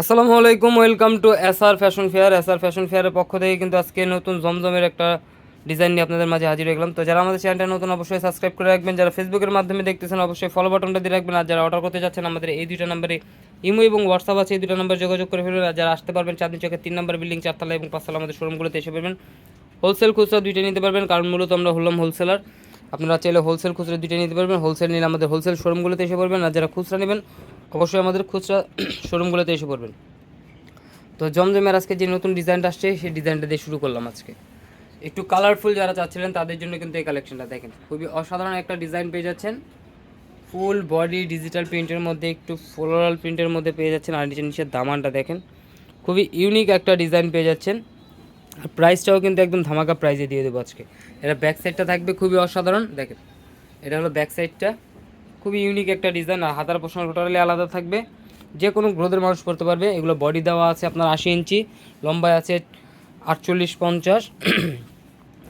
আসসালামু আলাইকুম, welcome to S R fashion fair. S R fashion ফেয়ারের পক্ষ থেকে কিন্তু আজকে নতুন জমজমের একটা ডিজাইন নিয়ে আপনাদের মাঝে হাজির হয়ে গেলাম। তো যারা আমাদের চ্যানেলটা নতুন, অবশ্যই সাবস্ক্রাইব করে রাখবেন। যারা ফেসবুকের মাধ্যমে দেখতেছেন, অবশ্যই ফলো বাটনটা দিয়ে রাখবেন। আর যারা অর্ডার করতে যাচ্ছেন, আমাদের এই দুইটা নাম্বারে ইমো এবং হোয়াটসঅ্যাপ আছে। এই দুটো নাম্বার যোগাযোগ করে ফেলবেন আর যারা আসতে পারবেন, চাঁদনি চকের তিন নাম্বার বিল্ডিং চারতলা এবং পাঁচতলা আমাদের শোরুমগুলোতে এসে পারবেন হোলসেল খুচরা দুইটা নিতে পারবেন। কারণ মূলত আমরা হলাম হোলসেলার আপনারা চাইলে হোলসেল খুচরা দুইটা নিতে পারবেন। হোলসেল নিলে আমাদের হোলসেল শোরুমগুলোতে এসে পড়বেন। আর যারা খুচরা নেবেন অবশ্যই আমাদের খুচরা শোরুমগুলোতে এসে পড়বেন। তো জমজমের আজকে যে নতুন ডিজাইনটা আসছে, সেই ডিজাইনটা দিয়ে শুরু করলাম আজকে। একটু কালারফুল যারা চাচ্ছিলেন, তাদের জন্য কিন্তু এই কালেকশনটা দেখেন। খুবই অসাধারণ একটা ডিজাইন পেয়ে যাচ্ছেন। ফুল বডি ডিজিটাল প্রিন্টের মধ্যে, একটু ফ্লোরাল প্রিন্টের মধ্যে পেয়ে যাচ্ছেন। আর নিচে নিচের দামানটা দেখেন। খুবই ইউনিক একটা ডিজাইন পেয়ে যাচ্ছেন। আর প্রাইসটাও কিন্তু একদম ধামাকা প্রাইজে দিয়ে দেবো আজকে। এটা ব্যাক সাইডটা থাকবে, খুবই অসাধারণ। দেখেন, এটা হলো ব্যাক সাইডটা খুবই ইউনিক একটা ডিজাইন আর হাতার পোষণ টোটালি আলাদা থাকবে। যে কোনো গ্রোথের মানুষ করতে পারবে। এগুলো বডি দেওয়া আছে আপনার আশি ইঞ্চি, লম্বায় আছে আটচল্লিশ পঞ্চাশ।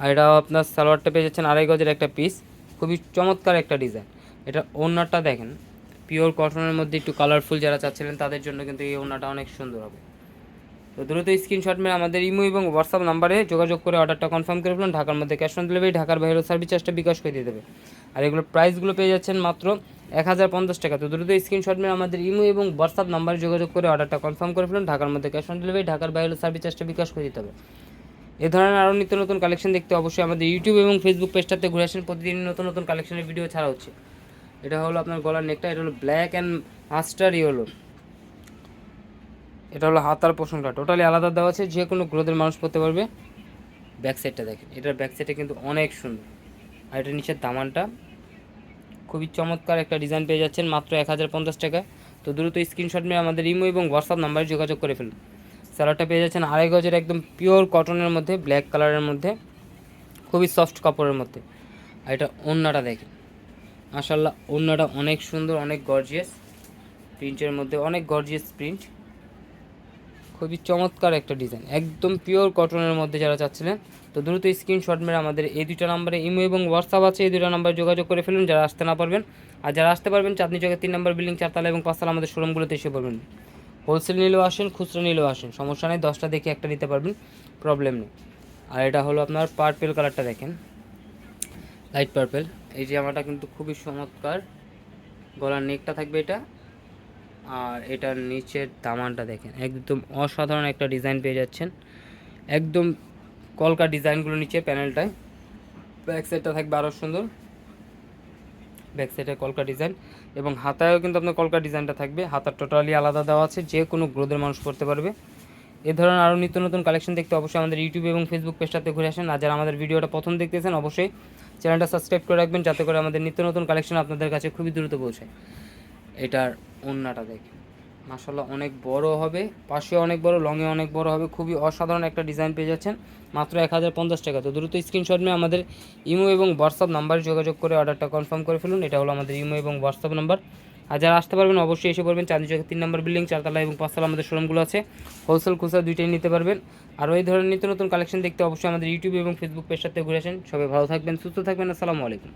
আর এটা আপনার সালোয়ারটা পেয়ে যাচ্ছেন আড়াই গজের একটা পিস খুবই চমৎকার একটা ডিজাইন এটা ওড়নাটা দেখেন পিওর কটনের মধ্যে একটু কালারফুল যারা চাচ্ছিলেন, তাদের জন্য কিন্তু এই ওড়নাটা অনেক সুন্দর হবে। তো দ্রুত স্ক্রিনশট মেরে আমাদের ইমো এবং হোয়াটসঅ্যাপ নাম্বারে যোগাযোগ করে অর্ডারটা কনফার্ম করে ফেলুন। ঢাকার মধ্যে ক্যাশ অন ডেলিভারি ঢাকার বাইরে সার্ভিস চার্জটা বিকাশ করে দিয়ে দেবে। আর এগুলো প্রাইসগুলো পেয়ে যাচ্ছেন মাত্র এক হাজার পঞ্চাশ টাকা। তো দ্রুত স্ক্রিনশট মেরে আমাদের ইমো এবং হোয়াটসঅ্যাপ নাম্বারে যোগাযোগ করে অর্ডারটা কনফার্ম করে ফেলুন। ঢাকার মধ্যে ক্যাশ অন ডেলিভারি ঢাকার বাইরে সার্ভিস চার্জটা বিকাশ করে দিতে হবে। এ ধরনের আরও নিত্য নতুন কালেকশন দেখতে অবশ্যই আমাদের ইউটিউব এবং ফেসবুক পেজটাতে ঘুরে আসেন। প্রতিদিন নতুন নতুন কালেকশনের ভিডিও ছাড়া হচ্ছে। এটা হলো আপনার গলার নেকটা এটা হলো ব্ল্যাক অ্যান্ড মাস্টার ইয়েলো এটা হলো হাতার পোষণটা টোটালি আলাদা দেওয়া আছে, যে কোনো গ্রোথের মানুষ পড়তে পারবে। ব্যাক সাইডটা দেখেন, এটার ব্যাক সাইডে কিন্তু অনেক সুন্দর। আর এটার নিচের দামানটা, খুবই চমৎকার একটা ডিজাইন পেয়ে যাচ্ছেন, মাত্র এক হাজার পঞ্চাশ টাকা তো দ্রুত স্ক্রিনশট নিয়ে আমাদের ইমো এবং হোয়াটসঅ্যাপ নাম্বারে যোগাযোগ করে ফেলুন। স্যালাডটা পেয়ে যাচ্ছেন আড়াই গজের একদম পিওর কটনের মধ্যে ব্ল্যাক কালারের মধ্যে, খুবই সফট কাপড়ের মধ্যে। আর এটা ওড়নাটা দেখেন মাশাল্লাহ ওড়নাটা অনেক সুন্দর, অনেক গর্জিয়াস প্রিন্টের মধ্যে অনেক গর্জিয়াস প্রিন্ট খুবই চমৎকার একটা ডিজাইন। একদম পিওর কটনের মধ্যে যারা চাচ্ছিলেন, তো দ্রুত স্ক্রিনশট মেরে আমাদের এই দুটো নাম্বারে ইমো এবং হোয়াটসঅ্যাপ আছে, এই দুটো নাম্বারে যোগাযোগ করে ফেলুন, যারা আসতে না পারবেন। আর যারা আসতে পারবেন, চাঁদনি চকের তিন নম্বর বিল্ডিং চারতলা এবং পাঁচতলা আমাদের শোরুমগুলোতে এসে পড়বেন। হোলসেল নিলেও আসেন, খুচরো নিলেও আসেন, সমস্যা নেই, দশটা দেখে একটা নিতে পারবেন প্রবলেম নেই। আর এটা হলো আপনার পার্পেল কালারটা দেখেন। লাইট পার্পেল এই জামাটা কিন্তু খুবই চমৎকার, গলার নেকটা থাকবে এটা আর এটার নিচের দামানটা দেখেন। একদম অসাধারণ একটা ডিজাইন পেয়ে যাচ্ছেন। একদম কলকা ডিজাইনগুলো নিচে প্যানেলটায়। ব্যাক সাইডটা থাকবে আরও সুন্দর। ব্যাক সাইডে কলকা ডিজাইন। এবং হাতায়ও কিন্তু আপনার কলকা ডিজাইনটা থাকবে। হাতার টোটালি আলাদা দেওয়া আছে। যে কোনো গ্রোদের মানুষ করতে পারবে। এ ধরনের আরও নিত্য নতুন কালেকশন দেখতে অবশ্যই আমাদের ইউটিউব এবং ফেসবুক পেজটাতে ঘুরে আসেন। আর যারা আমাদের ভিডিওটা প্রথম দেখতেছেন, অবশ্যই চ্যানেলটা সাবস্ক্রাইব করে রাখবেন। যাতে করে আমাদের নিত্য নতুন কালেকশন আপনাদের কাছে খুবই দ্রুত পৌঁছায়। এটার ওন্নাটা দেখে। মাসাল্লাহ অনেক বড় হবে পাশে অনেক বড় লংয়ে অনেক বড় হবে, খুবই অসাধারণ একটা ডিজাইন পেয়ে যাচ্ছেন। মাত্র এক হাজার পঞ্চাশ টাকা। তো দ্রুত স্ক্রিনশট নিয়ে আমাদের ইমো এবং হোয়াটসঅ্যাপ নাম্বারে যোগাযোগ করে অর্ডারটা কনফার্ম করে ফেলুন। এটা হলো আমাদের ইমো এবং হোয়াটসঅ্যাপ নাম্বার আর যারা আসতে পারবেন, অবশ্যই এসে পড়বেন চাঁদি চকের তিন নম্বর বিল্ডিং চারতলা এবং পাঁচতলা আমাদের শোরুমগুলো আছে। হোলসেল খুচরা দুইটাই নিতে পারবেন। আর ওই ধরনের নিত্য নতুন কালেকশন দেখতে অবশ্যই আমাদের ইউটিউব এবং ফেসবুক পেজটাতে ঘুরে আসেন। সবাই ভালো থাকবেন, সুস্থ থাকবেন, আসসালামু আলাইকুম।